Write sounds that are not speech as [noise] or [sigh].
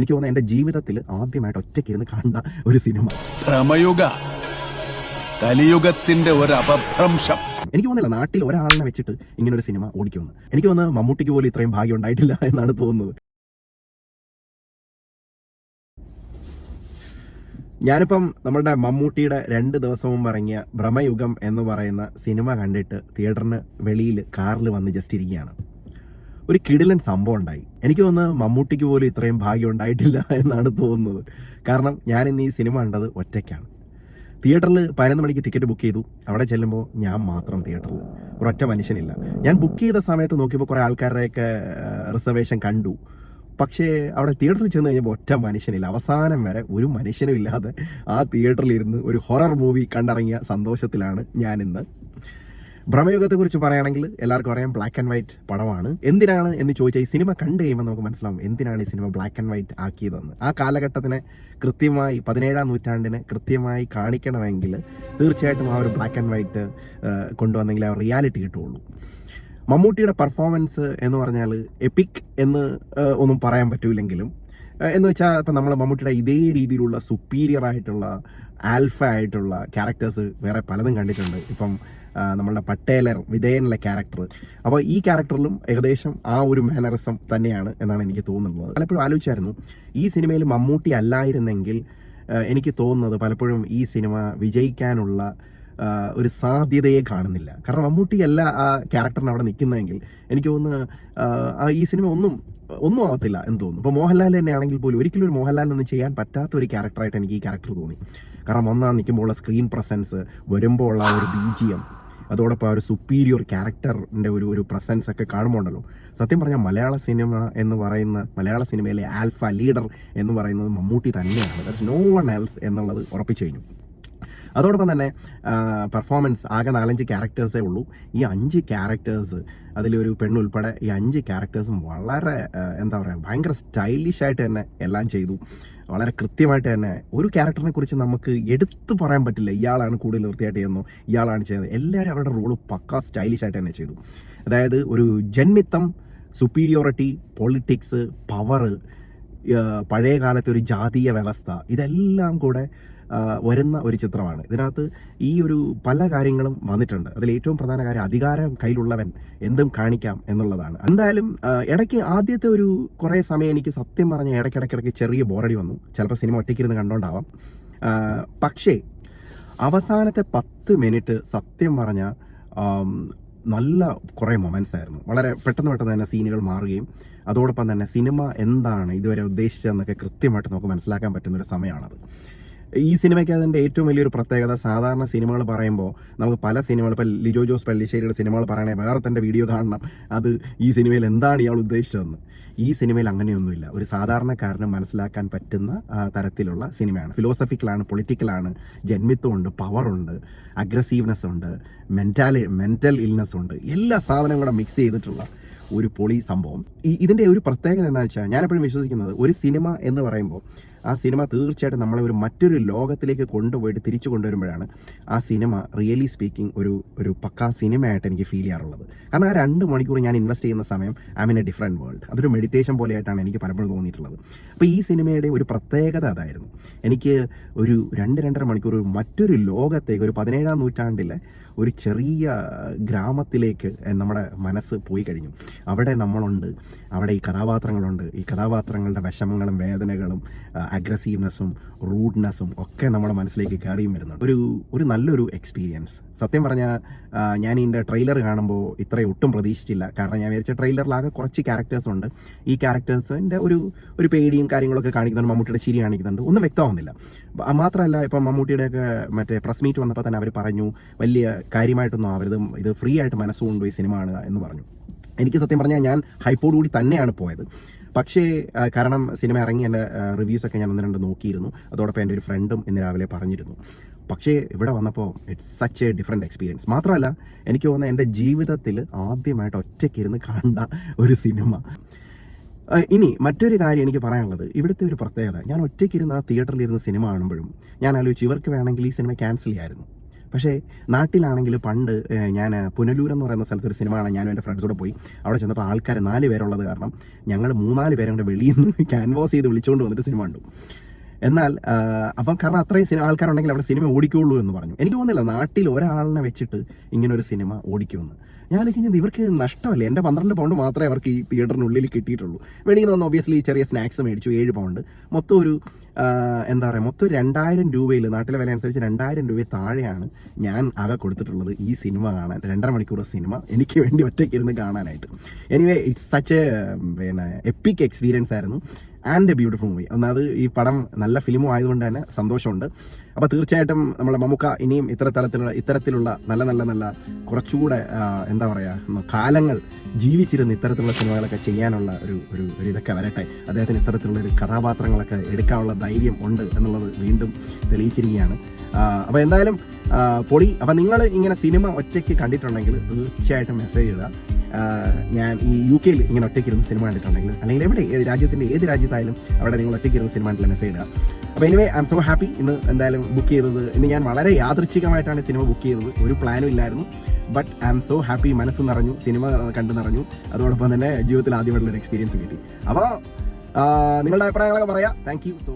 എനിക്ക് തോന്നുന്നത് എന്റെ ജീവിതത്തിൽ ആദ്യമായിട്ട് ഒറ്റയ്ക്കിരുന്ന് കണ്ട ഒരു സിനിമ. ഭ്രമയുഗ കലിയുഗത്തിന്റെ ഒരു അപഭ്രംശം. എനിക്ക് തോന്നുന്നില്ല നാട്ടിൽ ഒരാളിനെ വെച്ചിട്ട് ഇങ്ങനെ ഒരു സിനിമ ഓടിക്കുമെന്ന്. എനിക്ക് തോന്നുന്നു മമ്മൂട്ടിക്ക് പോലും ഇത്രയും ഭാഗ്യം ഉണ്ടായിട്ടില്ല എന്നാണ് തോന്നുന്നത്. ഞാനിപ്പം നമ്മളുടെ മമ്മൂട്ടിയുടെ രണ്ട് ദിവസം മുമ്പ് ഇറങ്ങിയ ഭ്രമയുഗം എന്ന് പറയുന്ന സിനിമ കണ്ടിട്ട് തിയേറ്ററിന് വെളിയിൽ കാറിൽ വന്ന് ജസ്റ്റ് ഇരിക്കുകയാണ്. ഒരു കിടിലൻ സംഭവം ഉണ്ടായി. എനിക്ക് തോന്നുന്നത് മമ്മൂട്ടിക്ക് പോലും ഇത്രയും ഭാഗ്യം ഉണ്ടായിട്ടില്ല [laughs] എന്നാണ് തോന്നുന്നത്. കാരണം ഞാൻ ഇന്ന് ഈ സിനിമ കണ്ടത് ഒറ്റയ്ക്കാണ്. തിയേറ്ററിൽ പതിനൊന്ന് മണിക്ക് ടിക്കറ്റ് ബുക്ക് ചെയ്തു. അവിടെ ചെല്ലുമ്പോൾ ഞാൻ മാത്രം തിയേറ്ററിൽ. ഒരൊറ്റ മനുഷ്യനില്ല. ഞാൻ ബുക്ക് ചെയ്ത സമയത്ത് നോക്കിയപ്പോൾ കുറേ ആൾക്കാരുടെയൊക്കെ റിസർവേഷൻ കണ്ടു. പക്ഷേ അവിടെ തിയേറ്ററിൽ ചെന്ന് കഴിഞ്ഞപ്പോൾ ഒറ്റ മനുഷ്യനില്ല. അവസാനം വരെ ഒരു മനുഷ്യനും ഇല്ലാതെ ആ തിയേറ്ററിൽ ഇരുന്ന് ഒരു ഹൊറർ മൂവി കണ്ടിറങ്ങിയ സന്തോഷത്തിലാണ് ഞാനിന്ന് ഭ്രമയുഗത്തെക്കുറിച്ച് പറയുകയാണെങ്കിൽ എല്ലാവർക്കും അറിയാം ബ്ലാക്ക് ആൻഡ് വൈറ്റ് പടമാണ്. എന്തിനാണ് എന്ന് ചോദിച്ചാൽ ഈ സിനിമ കണ്ടു കഴിയുമ്പോൾ നമുക്ക് മനസ്സിലാവും എന്തിനാണ് ഈ സിനിമ ബ്ലാക്ക് ആൻഡ് വൈറ്റ് ആക്കിയതെന്ന്. ആ കാലഘട്ടത്തിനെ കൃത്യമായി പതിനേഴാം നൂറ്റാണ്ടിനെ കൃത്യമായി കാണിക്കണമെങ്കിൽ തീർച്ചയായിട്ടും ആ ഒരു ബ്ലാക്ക് ആൻഡ് വൈറ്റ് കൊണ്ടുവന്നെങ്കിൽ ആ റിയാലിറ്റി കിട്ടുള്ളൂ മമ്മൂട്ടിയുടെ പെർഫോമൻസ് എന്ന് പറഞ്ഞാൽ എപ്പിക് എന്ന് ഒന്നും പറയാൻ പറ്റൂലെങ്കിലും എന്ന് വെച്ചാൽ ഇപ്പം നമ്മൾ മമ്മൂട്ടിയുടെ ഇതേ രീതിയിലുള്ള സുപ്പീരിയർ ആയിട്ടുള്ള ആൽഫ ആയിട്ടുള്ള ക്യാരക്ടേഴ്സ് വേറെ പലതും കണ്ടിട്ടുണ്ട്. ഇപ്പം നമ്മളുടെ പട്ടേലർ വിധേയനുള്ള ക്യാരക്ടർ അപ്പോൾ ഈ ക്യാരക്ടറിലും ഏകദേശം ആ ഒരു മാനറിസം തന്നെയാണ് എന്നാണ് എനിക്ക് തോന്നുന്നത്. പലപ്പോഴും ആലോചിച്ചായിരുന്നു ഈ സിനിമയിൽ മമ്മൂട്ടി അല്ലായിരുന്നെങ്കിൽ എനിക്ക് തോന്നുന്നത് പലപ്പോഴും ഈ സിനിമ വിജയിക്കാനുള്ള ഒരു സാധ്യതയെ കാണുന്നില്ല. കാരണം മമ്മൂട്ടി അല്ല ആ ക്യാരക്ടറിന് അവിടെ നിൽക്കുന്നതെങ്കിൽ എനിക്ക് തോന്നുന്നു ഈ സിനിമ ഒന്നും ഒന്നും ആവത്തില്ല എന്ന് തോന്നുന്നു. ഇപ്പോൾ മോഹൻലാൽ തന്നെ ആണെങ്കിൽ പോലും ഒരിക്കലും ഒരു മോഹൻലാലിനൊന്നും ചെയ്യാൻ പറ്റാത്ത ഒരു ക്യാരക്ടറായിട്ട് എനിക്ക് ഈ ക്യാരക്ടർ തോന്നി. കാരണം ഒന്നാം നിൽക്കുമ്പോൾ ഉള്ള സ്ക്രീൻ പ്രസൻസ് വരുമ്പോൾ ഉള്ള ഒരു ബി ജി എം അതോടൊപ്പം ആ ഒരു സുപ്പീരിയർ ക്യാരക്ടറിന്റെ ഒരു ഒരു പ്രസൻസ് ഒക്കെ കാണുമ്പോണ്ടല്ലോ. സത്യം പറഞ്ഞാൽ മലയാള സിനിമ എന്ന് പറയുന്ന മലയാള സിനിമയിലെ ആൽഫ ലീഡർ എന്ന് പറയുന്നത് മമ്മൂട്ടി തന്നെയാണ്. ദാറ്റ്സ് നോ വൺ എൽസ് എന്നുള്ളത് ഉറപ്പിച്ചു കഴിഞ്ഞു. അതോടൊപ്പം തന്നെ പെർഫോമൻസ് ആകെ നാലഞ്ച് ക്യാരക്ടേഴ്സേ ഉള്ളൂ. ഈ അഞ്ച് ക്യാരക്ടേഴ്സ് അതിലൊരു പെണ്ണുൾപ്പെടെ ഈ അഞ്ച് ക്യാരക്ടേഴ്സും വളരെ എന്താ പറയുക ഭയങ്കര സ്റ്റൈലിഷായിട്ട് തന്നെ എല്ലാം ചെയ്തു. വളരെ കൃത്യമായിട്ട് തന്നെ ഒരു ക്യാരക്ടറിനെ കുറിച്ച് നമുക്ക് എടുത്തു പറയാൻ പറ്റില്ല. ഇയാളാണ് കൂടുതൽ വൃത്തിയായിട്ട് ചെയ്യുന്നു ഇയാളാണ് ചെയ്യുന്നത്. എല്ലാവരും അവരുടെ റോൾ പക്ക സ്റ്റൈലിഷായിട്ട് തന്നെ ചെയ്തു. അതായത് ഒരു ജന്മിത്തം സുപ്പീരിയോറിറ്റി പൊളിറ്റിക്സ് പവർ പഴയ കാലത്തെ ഒരു ജാതീയ വ്യവസ്ഥ ഇതെല്ലാം കൂടെ വരുന്ന ഒരു ചിത്രമാണ്. ഇതിനകത്ത് ഈ ഒരു പല കാര്യങ്ങളും വന്നിട്ടുണ്ട്. അതിൽ ഏറ്റവും പ്രധാന കാര്യം അധികാരം കയ്യിലുള്ളവൻ എന്തും കാണിക്കാം എന്നുള്ളതാണ്. എന്തായാലും ഇടയ്ക്ക് ആദ്യത്തെ ഒരു കുറേ സമയം എനിക്ക് സത്യം പറഞ്ഞ ഇടയ്ക്കിടയ്ക്കിടയ്ക്ക് ചെറിയ ബോറടി വന്നു. ചിലപ്പോൾ സിനിമ ഒറ്റയ്ക്കിരുന്ന് കണ്ടോണ്ടാവാം. പക്ഷേ അവസാനത്തെ പത്ത് മിനിറ്റ് സത്യം പറഞ്ഞ നല്ല കുറേ മൊമെന്റ്സ് ആയിരുന്നു. വളരെ പെട്ടെന്ന് പെട്ടെന്ന് തന്നെ സീനുകൾ മാറുകയും അതോടൊപ്പം തന്നെ സിനിമ എന്താണ് ഇതുവരെ ഉദ്ദേശിച്ചതെന്നൊക്കെ കൃത്യമായിട്ട് നമുക്ക് മനസ്സിലാക്കാൻ പറ്റുന്ന ഒരു സമയമാണത്. ഈ സിനിമയ്ക്ക് അതിന്റെ ഏറ്റവും വലിയൊരു പ്രത്യേകത സാധാരണ സിനിമകൾ പറയുമ്പോൾ നമുക്ക് പല സിനിമകൾ ഇപ്പോൾ ലിജോ ജോസ് പള്ളിശ്ശേരിയുടെ സിനിമകൾ പറയണേ വേറെ തന്റെ വീഡിയോ കാണണം. അത് ഈ സിനിമയിൽ എന്താണ് ഇയാൾ ഉദ്ദേശിച്ചതെന്ന്. ഈ സിനിമയിൽ അങ്ങനെയൊന്നുമില്ല. ഒരു സാധാരണക്കാരന് മനസ്സിലാക്കാൻ പറ്റുന്ന തരത്തിലുള്ള സിനിമയാണ്. ഫിലോസഫിക്കലാണ് പൊളിറ്റിക്കലാണ് ജന്മിത്വമുണ്ട് പവറുണ്ട് അഗ്രസീവ്നെസ് ഉണ്ട് മെന്റാലി മെന്റൽ ഇൽനെസ് ഉണ്ട്. എല്ലാ സാധനവും കൂടെ മിക്സ് ചെയ്തിട്ടുള്ള ഒരു പൊളി സംഭവം. ഇതിന്റെ ഒരു പ്രത്യേകത എന്താണെന്ന് വെച്ചാൽ ഞാനെപ്പോഴും വിശ്വസിക്കുന്നത് ഒരു സിനിമ എന്ന് പറയുമ്പോൾ ആ സിനിമ തീർച്ചയായിട്ടും നമ്മളെ ഒരു മറ്റൊരു ലോകത്തിലേക്ക് കൊണ്ടുപോയിട്ട് തിരിച്ചു കൊണ്ടുവരുമ്പോഴാണ് ആ സിനിമ റിയലി സ്പീക്കിംഗ് ഒരു ഒരു പക്കാ സിനിമയായിട്ട് എനിക്ക് ഫീൽ ചെയ്യാറുള്ളത്. കാരണം ആ രണ്ട് മണിക്കൂർ ഞാൻ ഇൻവെസ്റ്റ് ചെയ്യുന്ന സമയം I mean a different world അതൊരു മെഡിറ്റേഷൻ പോലെയായിട്ടാണ് എനിക്ക് പലപ്പോഴും തോന്നിയിട്ടുള്ളത്. അപ്പോൾ ഈ സിനിമയുടെ ഒരു പ്രത്യേകത അതായിരുന്നു. എനിക്ക് ഒരു രണ്ട് രണ്ടര മണിക്കൂർ മറ്റൊരു ലോകത്തേക്ക് ഒരു പതിനേഴാം നൂറ്റാണ്ടിലെ ഒരു ചെറിയ ഗ്രാമത്തിലേക്ക് നമ്മുടെ മനസ്സ് പോയി കഴിഞ്ഞു. അവിടെ നമ്മളുണ്ട്. അവിടെ ഈ കഥാപാത്രങ്ങളുണ്ട്. ഈ കഥാപാത്രങ്ങളുടെ വിഷമങ്ങളും വേദനകളും അഗ്രസീവ്നെസ്സും റൂഡ്നെസ്സും ഒക്കെ നമ്മുടെ മനസ്സിലേക്ക് കയറിയും വരുന്നുണ്ട്. ഒരു ഒരു നല്ലൊരു എക്സ്പീരിയൻസ് സത്യം പറഞ്ഞാൽ ഞാൻ ഇതിന്റെ ട്രെയിലർ കാണുമ്പോൾ ഇത്രയും ഒട്ടും പ്രതീക്ഷിച്ചില്ല. കാരണം ഞാൻ വിചാരിച്ച ട്രെയിലറിലാകെ കുറച്ച് ക്യാരക്ടേഴ്സ് ഉണ്ട്. ഈ ക്യാരക്ടേഴ്സിന്റെ ഒരു ഒരു പേടിയും കാര്യങ്ങളൊക്കെ കാണിക്കുന്നുണ്ട്. മമ്മൂട്ടിയുടെ ചിരി കാണിക്കുന്നുണ്ട്. ഒന്നും വ്യക്തമാവുന്നില്ല. മാത്രമല്ല ഇപ്പം മമ്മൂട്ടിയുടെയൊക്കെ മറ്റേ പ്രസ് മീറ്റ് വന്നപ്പോൾ തന്നെ അവർ പറഞ്ഞു വലിയ കാര്യമായിട്ടൊന്നും ആവരുത്. ഇത് ഫ്രീ ആയിട്ട് മനസ്സുകൊണ്ട് ഈ സിനിമ ആണ് എന്ന് പറഞ്ഞു. എനിക്ക് സത്യം പറഞ്ഞാൽ ഞാൻ ഹൈപ്പോടുകൂടി തന്നെയാണ് പോയത്. പക്ഷേ കാരണം സിനിമ ഇറങ്ങി എന്റെ റിവ്യൂസ് ഒക്കെ ഞാൻ ഒന്ന് രണ്ട് നോക്കിയിരുന്നു. അതോടൊപ്പം എന്റെ ഒരു ഫ്രണ്ടും ഇന്ന് രാവിലെ പറഞ്ഞിരുന്നു. പക്ഷേ ഇവിടെ വന്നപ്പോൾ it's such a different experience മാത്രമല്ല എനിക്ക് തോന്നുന്നത് എന്റെ ജീവിതത്തിൽ ആദ്യമായിട്ട് ഒറ്റയ്ക്കിരുന്ന് കണ്ട ഒരു സിനിമ. ഇനി മറ്റൊരു കാര്യം എനിക്ക് പറയാനുള്ളത്. ഇവിടുത്തെ ഒരു പ്രത്യേകത. ഞാൻ ഒറ്റയ്ക്കിരുന്ന് ആ തിയേറ്ററിൽ ഇരുന്ന് സിനിമ കാണുമ്പോഴും ഞാൻ ആലോചിച്ചു ഇവർക്ക് വേണമെങ്കിൽ ഈ സിനിമ ക്യാൻസൽ ചെയ്യായിരുന്നു. പക്ഷേ നാട്ടിലാണെങ്കിൽ പണ്ട് ഞാൻ പുനലൂർ എന്ന് പറയുന്ന സ്ഥലത്ത് ഒരു സിനിമ കാണാൻ ഞാനും എന്റെ ഫ്രണ്ട്സോടെ പോയി. അവിടെ ചെന്നപ്പോൾ ആൾക്കാർ നാല് പേരുള്ളത് കാരണം ഞങ്ങൾ മൂന്നാൽ പേരും കൂടെ വെളിയിൽ നിന്ന് [laughs] ക്യാൻവാസ് ചെയ്ത് വിളിച്ചുകൊണ്ട് വന്നിട്ട് സിനിമ കണ്ടു. എന്നാൽ അപ്പം കാരണം അത്രയും സിനിമ ആൾക്കാരുണ്ടെങ്കിൽ അവിടെ സിനിമ ഓടിക്കുള്ളൂ എന്ന് പറഞ്ഞു. എനിക്ക് തോന്നുന്നില്ല നാട്ടിൽ ഒരാളിനെ വെച്ചിട്ട് ഇങ്ങനൊരു സിനിമ ഓടിക്കുമെന്ന്. ഞാൻ കഴിഞ്ഞത് ഇവർക്ക് നഷ്ടമല്ലേ? എന്റെ പന്ത്രണ്ട് പൗണ്ട് മാത്രമേ അവർക്ക് ഈ തിയേറ്ററിനുള്ളിൽ കിട്ടിയിട്ടുള്ളൂ. വെളിയിൽ നിന്ന് ഒബ്വിയസ്ലി ചെറിയ സ്നാക്സ് മേടിച്ചു ഏഴ് പൗണ്ട് മൊത്തം ഒരു എന്താ പറയുക മൊത്തം രണ്ടായിരം രൂപയിൽ നാട്ടിലെ വില അനുസരിച്ച് രണ്ടായിരം രൂപ താഴെയാണ് ഞാൻ ആകെ കൊടുത്തിട്ടുള്ളത് ഈ സിനിമ കാണാൻ രണ്ടര മണിക്കൂർ സിനിമ എനിക്ക് വേണ്ടി ഒറ്റയ്ക്ക് ഇരുന്ന് കാണാനായിട്ട്. എനിവേ ഇറ്റ്സ് സച്ച് പിന്നെ എപ്പിക് എക്സ്പീരിയൻസ് ആയിരുന്നു. ആൻഡ് എ ബ്യൂട്ടിഫുൾ മൂവി ഒന്നത് ഈ പടം നല്ല ഫിലിമും ആയതുകൊണ്ട് തന്നെ സന്തോഷമുണ്ട്. അപ്പോൾ തീർച്ചയായിട്ടും നമ്മുടെ മമുക്ക ഇനിയും ഇത്ര തലത്തിലുള്ള ഇത്തരത്തിലുള്ള നല്ല നല്ല നല്ല കുറച്ചുകൂടെ എന്താ പറയാ കാലങ്ങൾ ജീവിച്ചിരുന്ന ഇത്തരത്തിലുള്ള സിനിമകളൊക്കെ ചെയ്യാനുള്ള ഒരു ഒരു ഇതൊക്കെ വരട്ടെ. അദ്ദേഹത്തിന് ഇത്തരത്തിലുള്ള ഒരു കഥാപാത്രങ്ങളൊക്കെ എടുക്കാനുള്ള ധൈര്യം ഉണ്ട് എന്നുള്ളത് വീണ്ടും തെളിയിച്ചിരിക്കുകയാണ്. അപ്പോൾ എന്തായാലും പൊടി അപ്പോൾ നിങ്ങൾ ഇങ്ങനെ സിനിമ ഒറ്റയ്ക്ക് കണ്ടിട്ടുണ്ടെങ്കിൽ തീർച്ചയായിട്ടും മെസ്സേജ് ഇടുക. ഞാൻ ഈ യു കെയിൽ ഇങ്ങനെ ഒറ്റയ്ക്ക് ഇരുന്ന് സിനിമ കണ്ടിട്ടുണ്ടെങ്കിൽ അല്ലെങ്കിൽ എവിടെ ഏത് രാജ്യത്തിന്റെ ഏത് രാജ്യത്തായാലും അവിടെ നിങ്ങൾ ഒറ്റയ്ക്ക് ഇരുന്ന് സിനിമ കണ്ടില്ല മെസ്സേജ് ഇടുക അപ്പോൾ anyway I'm so happy ഇന്ന് എന്തായാലും ബുക്ക് ചെയ്തത്. ഇന്ന് ഞാൻ വളരെ യാദൃച്ഛികമായിട്ടാണ് സിനിമ ബുക്ക് ചെയ്തത്. ഒരു പ്ലാനും ഇല്ലായിരുന്നു. But I'm so happy മനസ്സ് നിറഞ്ഞു സിനിമ കണ്ടു നിറഞ്ഞു. അതോടൊപ്പം തന്നെ ജീവിതത്തിൽ ആദ്യമായിട്ടുള്ളൊരു എക്സ്പീരിയൻസ് കിട്ടി. അപ്പോൾ നിങ്ങളുടെ അഭിപ്രായങ്ങളൊക്കെ പറയാം. Thank you so